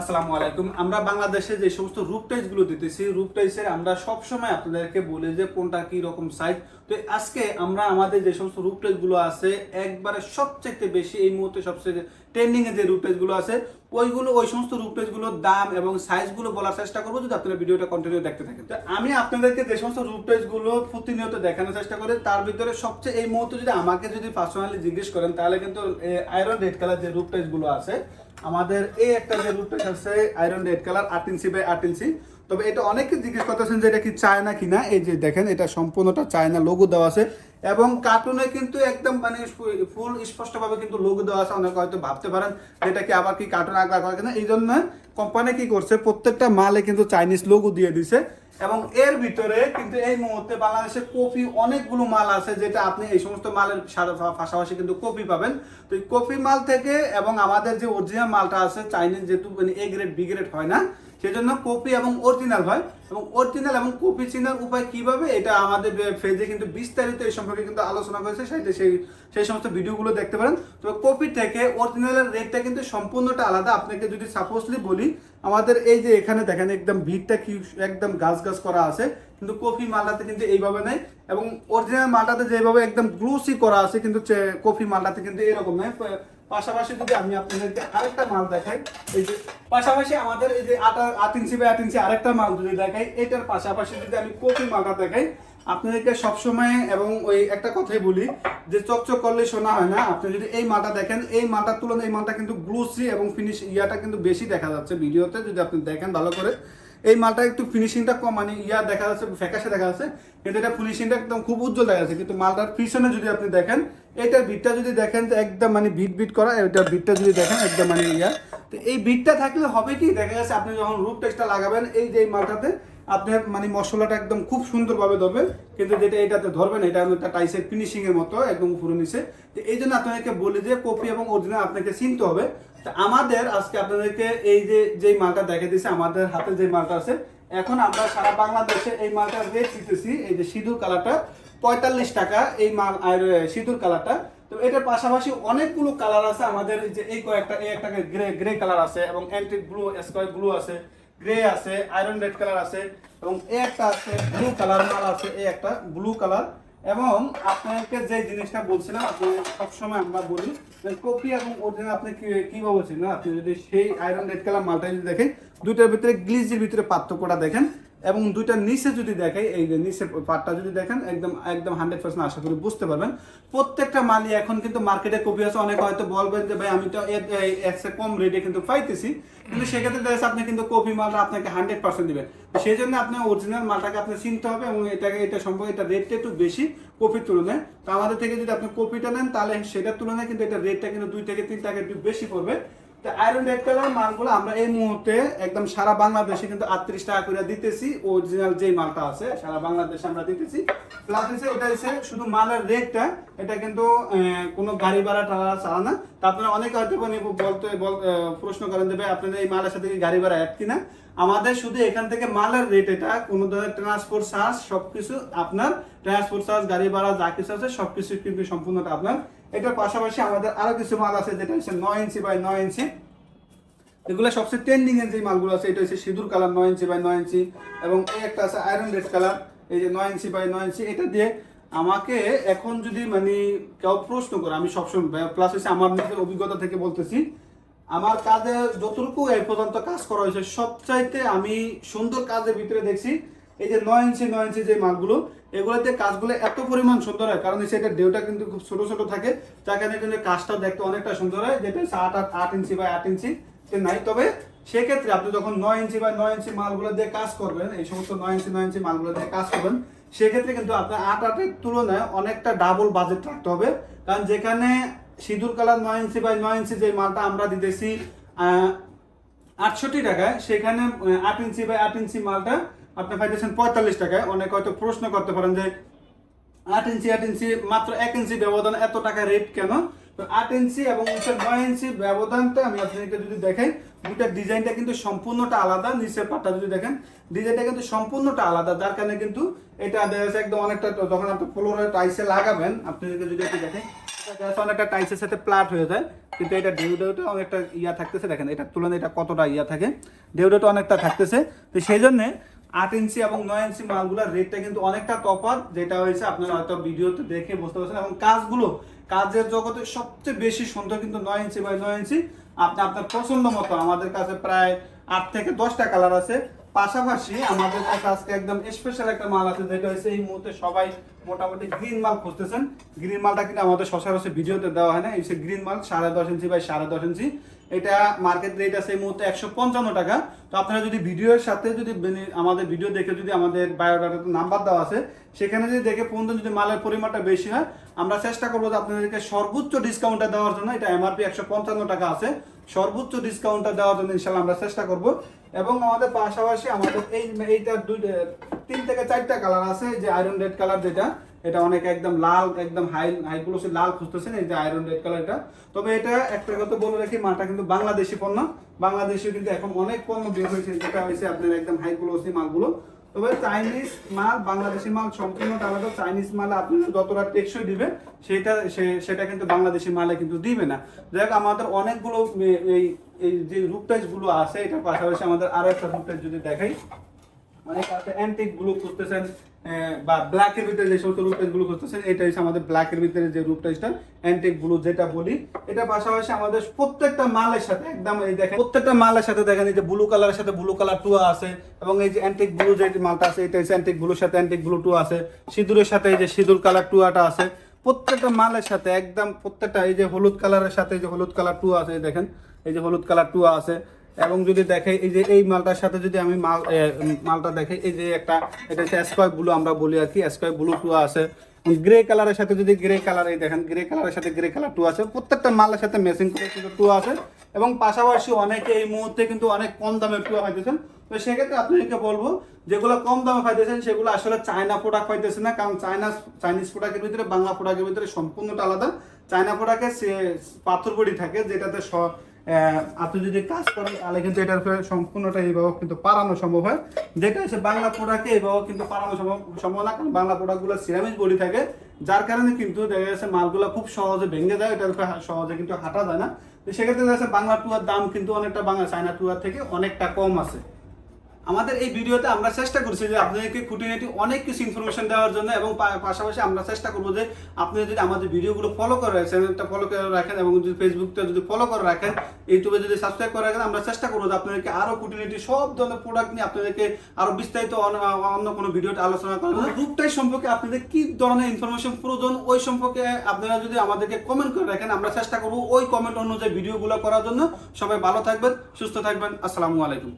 আসসালামু আলাইকুম। আমরা বাংলাদেশে যে সমস্ত রূপগুলো দিতেছি রূপ টাইসের আমরা সব সময় আপনাদেরকে বলি যে কোনটা কি রকম সাইজ তো আজকে আমরা আমাদের যে সমস্ত রূপগুলো আছে, একবারে সবচেয়ে বেশি এই মুহূর্তে সবচেয়ে ট্রেন্ডিং এ যে রূপগুলো আছে, ওইগুলো, ওই সমস্ত রূপগুলোর দাম এবং সাইজগুলো বলার চেষ্টা করব যদি আপনারা ভিডিওটা কন্টিনিউ দেখতে থাকেন। তো আমি আপনাদেরকে যে সমস্ত রূপগুলো প্রতিনিয়ত দেখানোর চেষ্টা করি, তার ভিতরে সবচেয়ে এই মুহূর্তে যদি আমাকে যদি পার্সোনালি জিজ্ঞেস করেন, তাহলে কিন্তু আয়রন রেড কালার যে রূপগুলো আছে আমাদের এই একটা যে রূপটা আছে আয়রন রেড কালার আট ইঞ্চি বাই আট ইঞ্চি তবে এটা অনেকে জিজ্ঞেস করতেছেন যে এটা কি চায়না কিনা? এই যে দেখেন, এটা সম্পূর্ণটা চায়না লোগো দেওয়া আছে। এবং কার্টুনে কিন্তু একদম মানে ফুল স্পষ্টভাবে কিন্তু লোগো দেওয়া আছে। অনেকে হয়তো ভাবতে পারেন এটা কি আবার কি কার্টুন আগলা করে কিনা। এই জন্য কোম্পানি কি করছে, প্রত্যেকটা মালে কিন্তু চাইনিজ লোগো দিয়ে দিছে। এবং এর ভিতরে কিন্তু এই মুহূর্তে বাংলাদেশে কফি অনেকগুলো মাল আছে যেটা আপনি এই সমস্ত মালের পাশাপাশি কিন্তু কফি পাবেন। তো এই কফি মাল থেকে এবং আমাদের যে অরিজিনাল মালটা আছে চাইনিজ যেহেতু মানে এ গ্রেড বি গ্রেড হয় না সেই জন্য কপি এবং অরিজিনাল হয়। এবং অরিজিনাল এবং কপি চেনার উপায় কীভাবে, এটা আমাদের ফেজে কিন্তু বিস্তারিত এই সম্পর্কে কিন্তু আলোচনা করেছে। সেই সেই সেই সমস্ত ভিডিওগুলো দেখতে পারেন। তবে কপি থেকে অরিজিনালের রেটটা কিন্তু সম্পূর্ণটা আলাদা। আপনাকে যদি সাপোজলি বলি, আমাদের এই যে এখানে দেখেন, একদম ভিড়টা কি একদম গাছ গাছ করা আছে, কিন্তু কফি মালটাতে কিন্তু এইভাবে নেই। এবং অরিজিনাল মালটাতে যেভাবে একদম গ্লুসি করা আছে, কিন্তু কফি মালটাতে কিন্তু এরকম নেই। পাশাপাশি যদি আমি আপনাদেরকে আরেকটা মাল দেখাই, এই যে, পাশাপাশি আমাদের এই যে আটা, আট ইঞ্চি বাই আট ইঞ্চি আরেকটা মাল যদি দেখাই, এটার পাশাপাশি যদি আমি কফি মালটা দেখাই, আপনাদেরকে সবসময় এবং ওই একটা কথাই বলি, যে চকচক করলে শোনা হয় না। আপনি যদি এই মালটা দেখেন, এই মালটার তুলনায় এই মালটা কিন্তু গ্লুসি এবং ফিনিশ ইয়াটা কিন্তু বেশি দেখা যাচ্ছে ভিডিওতে। যদি আপনি দেখেন ভালো করে এই মালটা একটু ফিনিশিংটা কম মানে ইয়া দেখা যাচ্ছে, ফ্যাকাশে দেখা যাচ্ছে, কিন্তু এটা ফিনিশিংটা একদম খুব উজ্জ্বল দেখা যাচ্ছে। কিন্তু মালটার পিছনে যদি আপনি দেখেন, এটার বিটটা যদি দেখেন যে একদম মানে ভিট বিট করা, এটার বিটটা যদি দেখেন, একদম মানে ইয়া। তো এই বিটটা থাকলে হবে কি, দেখা যাচ্ছে আপনি যখন রুপ টেস্টটা লাগাবেন, এই যে মালটাতে আপনার মানে মশলাটা একদম খুব সুন্দরভাবে ধরবে কিন্তু যেটা এটাতে ধরবেন এটা একটা টাইসের ফিনিশিং এর মতো, একদম উপরে নিচে। তো এই জন্য আপনাদেরকে বলি যে কপি এবং অরিজিনাল আপনাকে চিনতে হবে। তো আমাদের আজকে আপনাদেরকে এই যে, যেই মালটা দেখে দিছে আমাদের হাতে যে মালটা আছে, এখন আমরা সারা বাংলাদেশে এই মালটার রেট দিতেছি এই যে সিঁদুর কালারটা। পঁয়তাল্লিশ টাকা এই মাল আর সিঁদুর কালারটা। তো এটার পাশাপাশি অনেকগুলো কালার আছে আমাদের যে এই কয়েকটা, এই একটা গ্রে গ্রে কালার আছে এবং অ্যান্টিক ব্লু স্কোয়ার ব্লু আছে। গ্রে আছে আয়রন রেড কালার আছে এবং এ একটা আছে ব্লু কালার মাল আছে, এ একটা ব্লু কালার এবং আপনাকে যে জিনিসটা বলছিলাম, আপনি সবসময় আমরা বলি কপি এবং অরিজিনাল আপনি কি, কীভাবে বলছেন আপনি যদি সেই আয়রন রেড কালার মালটা যদি দেখেন দুটোর ভিতরে গ্লিজের ভিতরে পার্থক্যটা দেখেন। এবং দুইটার নিচে যদি দেখেন, এই যে নিচের পার্টটা যদি দেখেন, একদম একদম হান্ড্রেড পার্সেন্ট আশা করি বুঝতে পারবেন। প্রত্যেকটা মালই এখন কিন্তু মার্কেটে কপি আছে। অনেকে হয়তো বলবেন যে, ভাই, আমি তো একশো কম রেটে কিন্তু পাইতেছি। কিন্তু সেক্ষেত্রে দেখা আপনি কিন্তু কপি মালটা আপনাকে হান্ড্রেড পার্সেন্ট দিবেন। সেই জন্য আপনি অরিজিনাল মালটাকে আপনি চিনতে হবে এবং এটাকে, এটা সম্পর্কে এটা রেটটা একটু বেশি কপির তুলনায়। তো আমাদের থেকে যদি আপনি কপিটা নেন, তাহলে সেটার তুলনায় কিন্তু এটা রেটটা কিন্তু দুই থেকে তিন টাকা একটু বেশি পড়বে। আয়রন রেড কালার মালগুলো আমরা এই মুহূর্তে একদম সারা বাংলাদেশে কিন্তু আটত্রিশ টাকা করে দিতেছি। অরিজিনাল মালটা আছে, সারা বাংলাদেশে আমরা দিতেছি। প্লাস হচ্ছে এটা হচ্ছে শুধু মালের রেটটা, এটা কিন্তু কোনো গাড়ি ভাড়া টাড়া না। তা আপনারা হয়তো বলতে প্রশ্ন করেন ভাই, আপনাদের এই মালের সাথে কি গাড়ি ভাড়া অ্যাড কিনা? আমাদের শুধু এখান থেকে মালের রেট এটা, কোনো ধরনের ট্রান্সপোর্ট চার্জ সবকিছু আপনার ট্রান্সপোর্ট চার্জ গাড়ি ভাড়া, যা কিছু আছে, সবকিছু কিন্তু সম্পূর্ণটা আপনার এটার পাশাপাশি আমাদের আরও কিছু মাল আছে, যেটা হচ্ছে নয় ইঞ্চি বাই নয় ইঞ্চি। এগুলো সবচেয়ে ট্রেন্ডিং এর যে মালগুলো আছে, এটা হচ্ছে সিঁদুর কালার নয় ইঞ্চি বাই নয় ইঞ্চি এবং এই একটা আছে আয়রন রেড কালার এই যে নয় ইঞ্চি বাই নয় ইঞ্চি। এটা দিয়ে আমাকে এখন যদি মানে কেউ প্রশ্ন করে, আমি সবসময় প্লাস হচ্ছে আমার নিজের অভিজ্ঞতা থেকে বলতেছি, আমার কাজে যতটুকু এই পর্যন্ত কাজ করা হয়েছে, সবচাইতে আমি সুন্দর কাজের ভিতরে দেখছি, এই যে নয় ইঞ্চি নয় ইঞ্চি যে মালগুলো এগুলোতে কাজগুলো এত পরিমাণ সুন্দর হয়, কারণ এটা ডেউটা কিন্তু খুব ছোট ছোট থাকে। যার কারণে কাজটা দেখতে অনেকটা সুন্দর হয়, যেটা আট আট আট ইঞ্চি বা আট ইঞ্চি নাই। তবে সেক্ষেত্রে আপনি যখন নয় ইঞ্চি বা নয় ইঞ্চি মালগুলো দিয়ে কাজ করবেন, এই সমস্ত নয় ইঞ্চি নয় ইঞ্চি মালগুলো দিয়ে কাজ করবেন, সেক্ষেত্রে কিন্তু আপনার আট আটের তুলনায় অনেকটা ডাবল বাজেট রাখতে হবে। কারণ যেখানে সিঁদুর কালার নয় ইঞ্চি বাই নয় ইঞ্চি যে মালটা আমরা দিতেছি আটষট্টি টাকায়, সেখানে আট ইঞ্চি বাই আট ইঞ্চি মালটা আপনি পাইতেছেন পঁয়তাল্লিশ টাকায়। অনেক হয়তো প্রশ্ন করতে পারেন যে, আট ইঞ্চি আট ইঞ্চি, মাত্র এক ইঞ্চি ব্যবধান এত টাকা রেট কেন? তো আট ইঞ্চি এবং হচ্ছে নয় ইঞ্চি ব্যবধানটা আমি আপনাদেরকে যদি দেখাই দুটার ডিজাইনটা কিন্তু সম্পূর্ণটা আলাদা, নিচের পাটটা যদি দেখেন ডিজাইনটা কিন্তু সম্পূর্ণটা আলাদা, যার কারণে কিন্তু এটা দেখা যাচ্ছে একদম অনেকটা যখন আপনি ফ্লোরে টাইসে লাগাবেন আপনি যদি একটু দেখেন অনেকটা টাইসের সাথে প্লাট হয়ে যায়, কিন্তু এটা ডেউডেউটা অনেকটা ইয়া থাকতেছে, দেখেন, এটা তুলনায় এটা কতটা ইয়া থাকে ডেউডেউটা অনেকটা থাকতেছে, তো সেই জন্যে আট ইঞ্চি এবং নয় ইঞ্চি মালগুলোর রেটটা কিন্তু অনেকটা তফাৎ, যেটা হয়েছে আপনারা হয়তো ভিডিওতে দেখে বুঝতে পারছেন। এবং কাজগুলো, কাজের জগতে সবচেয়ে বেশি সুন্দর কিন্তু নয় ইঞ্চি বাই নয় ইঞ্চি। আপনি আপনার পছন্দ মতো, আমাদের কাছে প্রায় আট থেকে দশটা কালার আছে। পাশাপাশি আমাদের কাছে আজকে একদম স্পেশাল একটা মাল আছে, যেটা হচ্ছে এই মুহূর্তে সবাই মোটামুটি গ্রিন মাল খুঁজতেছেন। গ্রিন মালটা কিন্তু আমাদের সচরাচর ভিডিওতে দেওয়া হয় না, এই গ্রিন মাল সাড়ে দশ ইঞ্চি বাই সাড়ে দশ ইঞ্চি। এটা মার্কেট রেট আছে এই মুহূর্তে একশো পঞ্চান্ন টাকা। তো আপনারা যদি ভিডিওর সাথে যদি আমাদের ভিডিও দেখে যদি আমাদের বায়োডাটাতে নাম্বার দেওয়া আছে, সেখানে যদি দেখে পর্যন্ত যদি মালের পরিমাণটা বেশি হয়, আমরা চেষ্টা করব যে আপনাদেরকে সর্বোচ্চ ডিসকাউন্টটা দেওয়ার জন্য, এটা এমআরপি একশো পঞ্চান্ন টাকা আছে, সর্বোচ্চ ডিসকাউন্টটা দেওয়ার জন্য ইনশাল্লাহ আমরা চেষ্টা করব। এবং আমাদের পাশাপাশি আমাদের এই এইটার দুই তিন থেকে চারটা কালার আছে, যে আয়রন রেড কালার যেটা এটা অনেক একদম লাল, একদম হাই হাই গ্লোসি লাল খুঁজতেছেন, এই যে আয়রন রেড কালারটা তবে এটা একটা কথা বলে রাখি মালটা কিন্তু বাংলাদেশি পণ্য। বাংলাদেশে কিন্তু এখন অনেক পণ্য বের হয়েছে, যেটা হয়েছে আপনার একদম হাই গ্লোসি মালগুলো। তবে চাইনিজ মাল, বাংলাদেশি মাল সম্পূর্ণ আলাদা। চাইনিজ মাল আপনি যতটা টেকসই দিবে সেটা সেটা কিন্তু বাংলাদেশি মালে কিন্তু দিবে না। দেখ আমাদের অনেকগুলো এই এই যে রূপটাইজগুলো আছে, এটার পাশাপাশি আমাদের আরও একটা রূপটাইজ যদি দেখাই। অনেক আছে অ্যান্টিকগুলো খুঁজতেছেন বা ব্ল্যাকের ভিতরে যে সমস্ত রূপটাইজগুলো খুঁজতেছেন, এটা হচ্ছে আমাদের ব্ল্যাকের ভিতরে যে রূপটাইজটা অ্যান্টিক ব্লু যেটা বলি, এটা পাশাপাশি আমাদের প্রত্যেকটা মালের সাথে, একদম এই দেখেন, প্রত্যেকটা মালের সাথে দেখেন, এই যে ব্লু কালারের সাথে ব্লু কালার টু আছে, এবং এই যে অ্যান্টিক ব্লু যে মালটা আছে, এটা হচ্ছে অ্যান্টিক ব্লুর সাথে অ্যান্টিক ব্লু টু আছে, সিঁদুরের সাথে এই যে সিঁদুর কালার টুয়াটা আছে, প্রত্যেকটা মালের সাথে একদম প্রত্যেকটা এই যে হলুদ কালারের সাথে এই যে হলুদ কালার টু আছে দেখেন, এই যে হলুদ কালার টু আছে এবং যদি দেখে এই যে, এই মালটার সাথে যদি আমি মাল মালটা দেখে এই যে একটা, এটা হচ্ছে স্কোয়ার ব্লু আমরা বলি আর কি স্কোয়ার ব্লু টু আছে। গ্রে কালারের সাথে যদি গ্রে কালার এই দেখেন গ্রে কালারের সাথে গ্রে কালার টু আছে। প্রত্যেকটা মালের সাথে মেসিং করে কিন্তু টু আছে। এবং পাশাপাশি অনেকে এই মুহূর্তে কিন্তু অনেক কম দামে টু পাইতেছেন। তো সেক্ষেত্রে আপনাদেরকে বলব, যেগুলো কম দামে পাইতেছেন, সেগুলো আসলে চায়না প্রোডাক্ট পাইতেছে না। কারণ চায়না চাইনিজ প্রোডাক্টের ভিতরে, বাংলা প্রোডাক্টের ভিতরে সম্পূর্ণটা আলাদা। চায়না প্রোডাক্টে পাথর বড়ি থাকে, যেটাতে আপনি যদি কাজ করেন, তাহলে কিন্তু এটার সম্পূর্ণটা এইভাবে কিন্তু পারানো সম্ভব হয়। দেখা যাচ্ছে বাংলা প্রোডাক্টে এইভাবে কিন্তু পারানো সম্ভব সম্ভব না, কারণ বাংলা প্রোডাক্টগুলো সিরামিক বলি থাকে, যার কারণে কিন্তু দেখা যাচ্ছে মালগুলো খুব সহজে ভেঙে যায়, এটার উপরে সহজে কিন্তু হাঁটা যায় না। তো সেক্ষেত্রে দেখা যাচ্ছে বাংলা টুয়ার দাম কিন্তু অনেকটা বাংলা চায়না টুয়ার থেকে অনেকটা কম আছে। আমাদের এই ভিডিওতে আমরা চেষ্টা করছি যে আপনাদেরকে খুঁটিনাটি অনেক কিছু ইনফরমেশন দেওয়ার জন্য এবং পাশাপাশি আমরা চেষ্টা করব যে আপনি যদি আমাদের ভিডিওগুলো ফলো করে চ্যানেলটা ফলো করে রাখেন এবং যদি ফেসবুকটা যদি ফলো করে রাখেন ইউটিউবে যদি সাবস্ক্রাইব করে রাখেন, আমরা চেষ্টা করব যে আপনাদেরকে আরও খুঁটিনাটি সব ধরনের প্রোডাক্ট নিয়ে আপনাদেরকে আরও বিস্তারিত অন্য কোনো ভিডিওতে আলোচনা করব গ্রুপটাই সম্পর্কে আপনাদের কি ধরনের ইনফরমেশন প্রয়োজন, ওই সম্পর্কে আপনারা যদি আমাদেরকে কমেন্ট করে রাখেন, আমরা চেষ্টা করব ওই কমেন্ট অনুযায়ী ভিডিওগুলো করার জন্য। সবাই ভালো থাকবেন, সুস্থ থাকবেন, আসসালামু আলাইকুম।